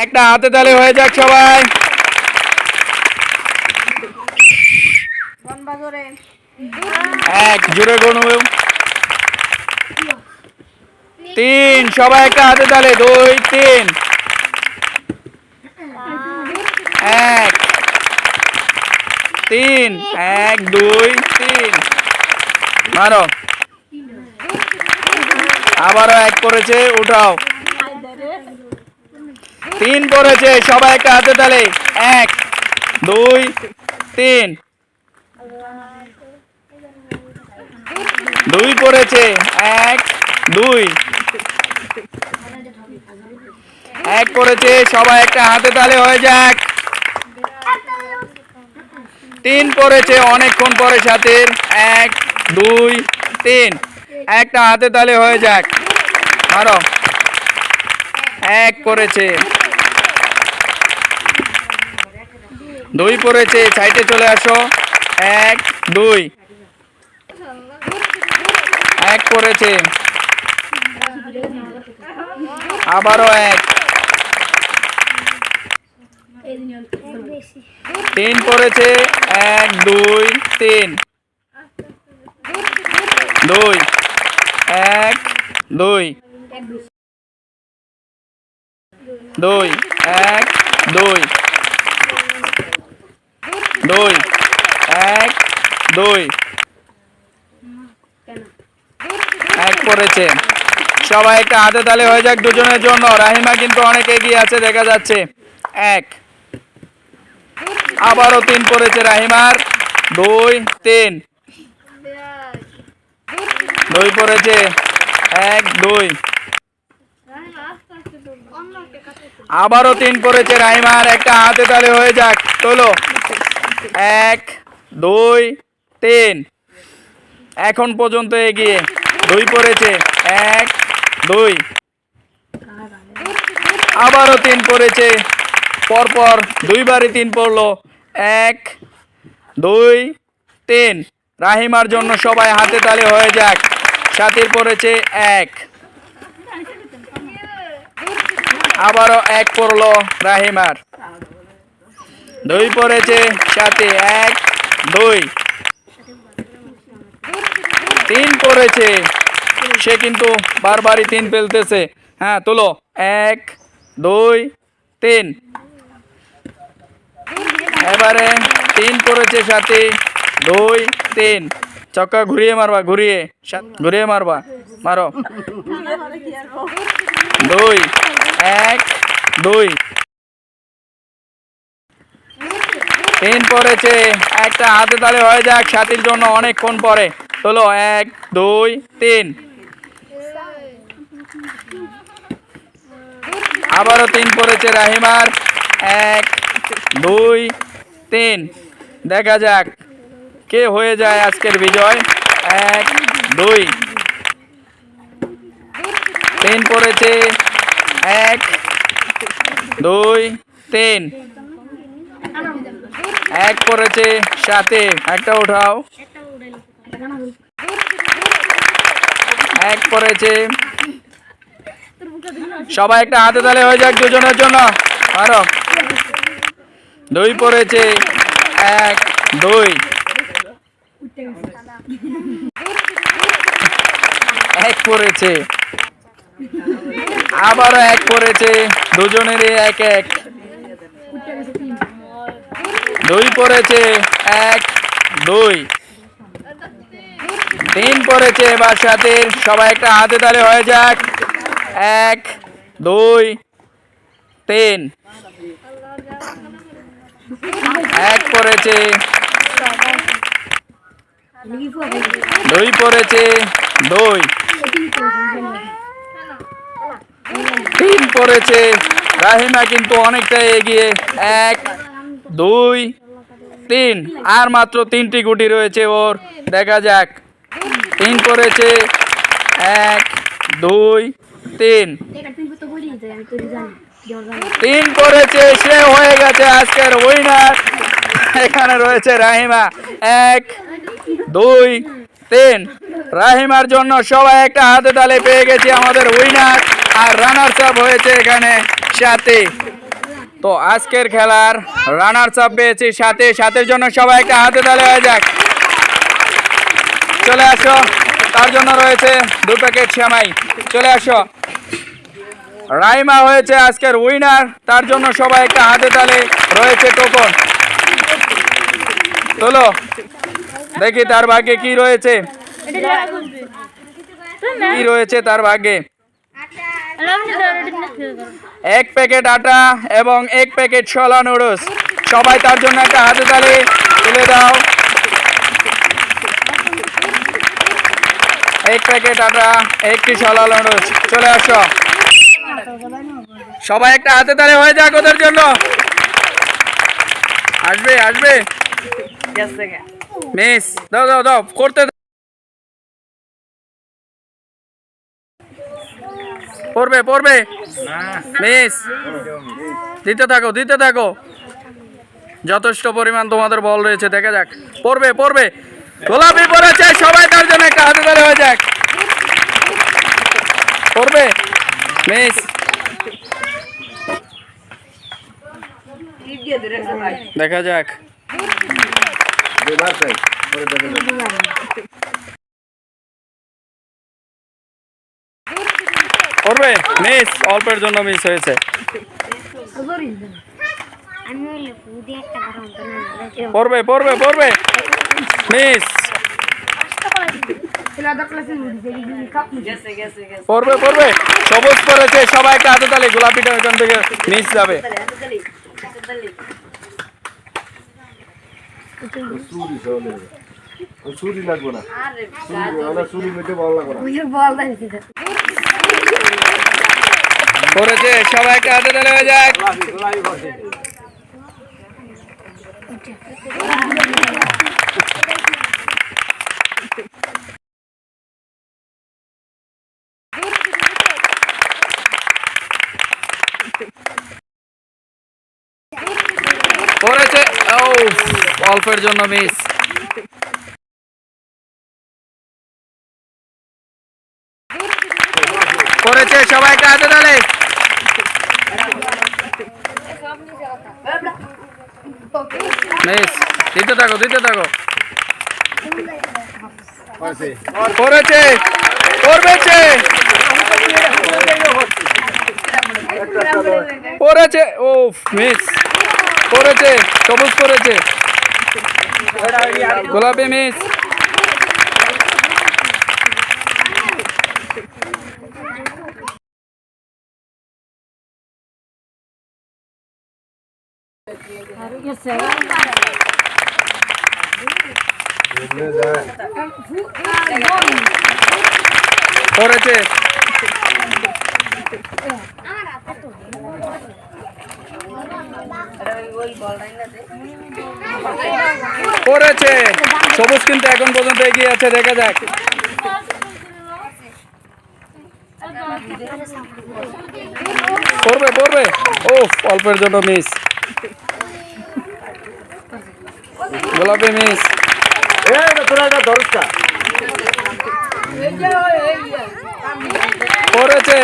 একটা হাতে তালে হয়ে যাক সবাই। এক জোরে তিন সবাই একটা হাতে তালে। দুই তিন। এক। তিন এক দুই তিন। মারো। আবারও এক করেছে উঠাও। তিন পড়েছে সবাই একটা হাতে তালে। এক, দুই, তিন। দুই পড়েছে এক, দুই। এক করেছে, সবাই একটা হাতে তালে হয়ে যাক। তিন পড়েছে অনেকক্ষণ পরে সাথের। এক, দুই, তিন। একটা হাতে তালে হয়ে যাক। আরও এক করেছে। দুই পড়েছে, সাইডে চলে আসো। এক, দুই। এক করেছে আবারও এক। তিন পড়েছে, এক, দুই, তিন। দুই, এক, দুই। দুই, এক, দুই। দুই। এক দুই। এক পড়েছে সবাই একটা হাতে তালে হয়ে যাক দুজনের জন্য। রাহিমা কিন্তু অনেক এগিয়ে আছে, দেখা যাচ্ছে। এক। আবারও তিন পড়েছে রাহিমার। দুই, তিন। দুই পড়েছে এক, দুই। আবারও তিন পড়েছে রাহিমার। একটা হাতে তালে হয়ে যাক। তোলো। এক, দুই, তিন। এখন পর্যন্ত এগিয়ে দুই পড়েছে। এক, দুই। আবারও তিন পড়েছে। পরপর দুইবারই তিন পড়ল। এক, দুই, তিন। রাহিমার জন্য সবাই হাতে তালে হয়ে যাক। সাথীর পড়েছে এক। আবারও এক পড়ল রাহিমার। দুই পড়েছে, সাথে এক, দুই। তিন পড়েছে, সে কিন্তু বারবারই তিন ফেলতেছে। হ্যাঁ তোলো। এক, দুই, তিন। এবারে তিন পড়েছে, সাথে দুই, তিন। চক্কা ঘুরিয়ে মারবা, ঘুরিয়ে। ঘুরিয়ে মারবা, মারো। দুই, এক, দুই। তিন পড়েছে, একটা হাতে তালে হয়ে যাক সাথীর জন্য অনেকক্ষণ পরে। তোলো এক, দুই, তিন। আবারও তিন পড়েছে রাহিমার। এক, দুই, তিন। দেখা যাক কে হয়ে যায় আজকের বিজয়। এক, দুই। তিন পড়েছে। এক, দুই, তিন। এক পড়েছে সাথে, একটা উঠাও। এক পড়েছে। সবাই একটা হাতে তালে হয়ে যাক দুজনের জন্য। আরও দুই পড়েছে, এক, দুই। এক পড়েছে। আবারও এক পড়েছে, দুজনেরই এক এক। দুই পড়েছে, এক, দুই। তিন পড়েছে এবার সাথে সবাই একটা হাতে তালে হয়ে যাক। এক, দুই, তিন। এক পড়েছে। দুই পড়েছে, দুই। তিন পড়েছে। রাহিমা কিন্তু অনেকটা এগিয়ে। এক, দুই তিন, আর মাত্র তিনটি গুটি রয়েছে ওর। দেখা যাক। তিন পড়েছে এক, দুই, তিন। তিন করেছে, সে হয়ে গেছে আজকের উইনার এখানে রয়েছে রাহিমা। এক, দুই, তিন। রাহিমার জন্য সবাই একটা হাতে তালে পেয়ে গেছি আমাদের উইনার আর রানার্স আপ হয়েছে এখানে সাথে। তো আজকের খেলার রানার চাপ পেয়েছি। সাথে, সাথের জন্য সবাই একটা হাতে তালে হয়ে যাক। চলে আসো। তার জন্য রয়েছে দু প্যাকেট শ্যামাই চলে আসো। রাইমা হয়েছে আজকের উইনার তার জন্য সবাই একটা হাতে তালে রয়েছে টোকন চলো দেখি তার ভাগ্যে কি রয়েছে। কি রয়েছে তার ভাগ্যে? এক প্যাকেট আটা এবং এক প্যাকেট ছোলা নুডলস। সবাই তার জন্য একটা হাতে তালে তুলে দাও। এক প্যাকেট আটা একটি ছোলা নুডলস। চলে আসো। সবাই একটা হাতে তালে হয়ে যাক ওদের জন্য। আসবে আসবে। মিস দাও দাও দাও করতে পড়বে পড়বে। মিস দিতে থাকো দিতে থাকো। যথেষ্ট পরিমাণ তোমাদের বল রয়েছে দেখা যাক। পড়বে পড়বে। গোলাপি পড়েছে সবাই তার জন্য একটা হাতে তালে হয়ে যাক। পড়বে। মিস। দেখা যাক। পড়বে মিস অল্পের জন্য মিস হয়েছে পড়বে পড়বে পড়বে মিস পড়বে পড়বে সবুজ পড়েছে সবাই একটা হাতে তালে গোলাপিটা এখান থেকে মিস যাবে লাগবে না আমরা চুরি মেটে ভালো লাগবে না বল দিতে পড়েছে সবাই একটা হাতে তালে যাক। পড়েছে ও অল্পের জন্য মিস করেছে, সবাইকে হাতে তালে মিস দিতে থাকো দিতে থাকো। করেছে। করবেছে করেছে। ও মিস করেছে সবুজ করেছে। গোলাপি মিস করেছে। করেছে। সবুজ কিন্তু এখন পর্যন্ত এগিয়ে আছে, দেখা যাক। করবে করবে ও অল্পের জন্য মিস গোলাপি মিস। করেছে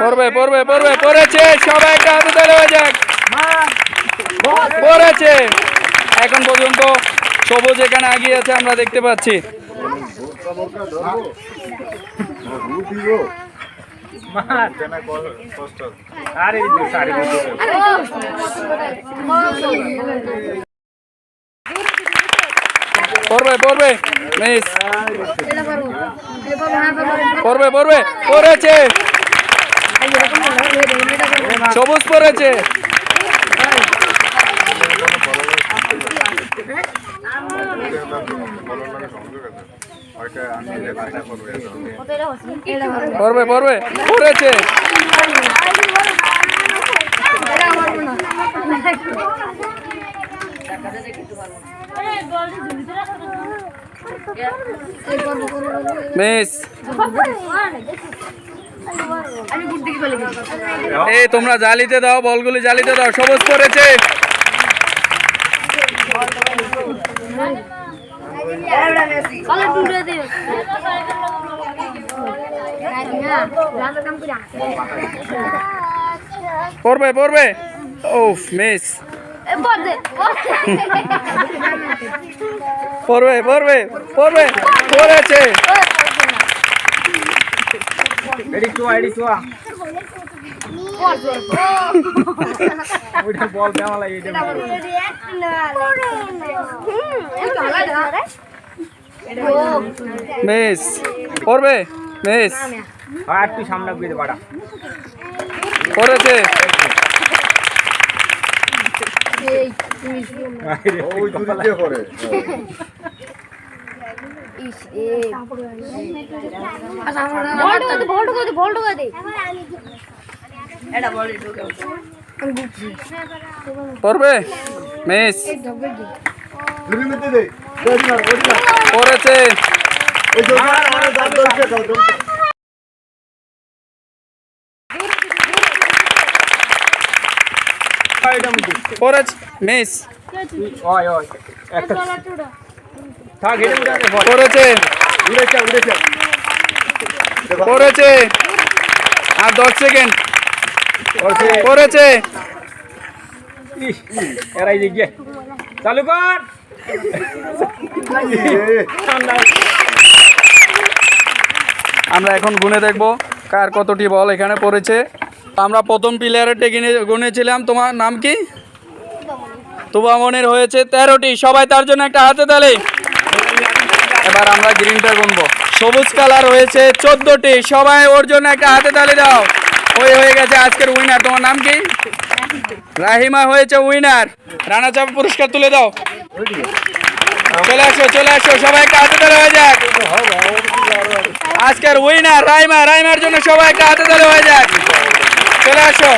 পড়বে পড়বে পড়বে, পড়েছে, সবাই একটা হাতে তালে যাক। পড়েছে। এখন পর্যন্ত সবুজ এখানে আগিয়ে আছে, আমরা দেখতে পাচ্ছি। পড়বে পড়বে, মিস। পড়বে পড়বে পড়েছে। সবুজ পড়েছে। পড়বে পড়বে পড়েছে। তোমরা জালিতে দাও, বলগুলি জালিতে দাও, সবুজ পড়েছে। পড়বে পড়বে। ও মিস। পড়বে পড়বে পড়বে, পড়েছে। এডি চুয়া এডি চুয়া ওইটা বল কেমন লাগে এটা মিস পড়বে মিস আর তুই সামনে গিয়ে বাড়া পড়েছে ওই করে পড়বে? মিস? পড়েছে। পড়েছে। মিস? ওই ওই। একটা। পড়েছে আর দশ সেকেন্ড। ইস এরাই চালু কর। আমরা এখন গুনে দেখব কার কতটি বল এখানে পড়েছে। আমরা প্রথম প্লেয়ারের টেকিনে গুনেছিলাম। তোমার নাম কি? তুবামনের হয়েছে তেরোটি। সবাই তার জন্য একটা হাতে তালে। এবার আমরা গ্রিনটা গুনবো। সবুজ কালার হয়েছে চোদ্দটি। সবাই ওর জন্য একটা হাতে তালে দাও। ওই হয়ে গেছে আজকের উইনার তোমার নাম কি? রাহিমা হয়েছে উইনার রানা চাপ পুরস্কার তুলে দাও। চলে আসো চলে আসো। সবাই একটা হাতে তালে হয়ে যাক। আজকের উইনার রাইমা রাইমার জন্য সবাই একটা হাতে তালে হয়ে যাক। চলে আসো।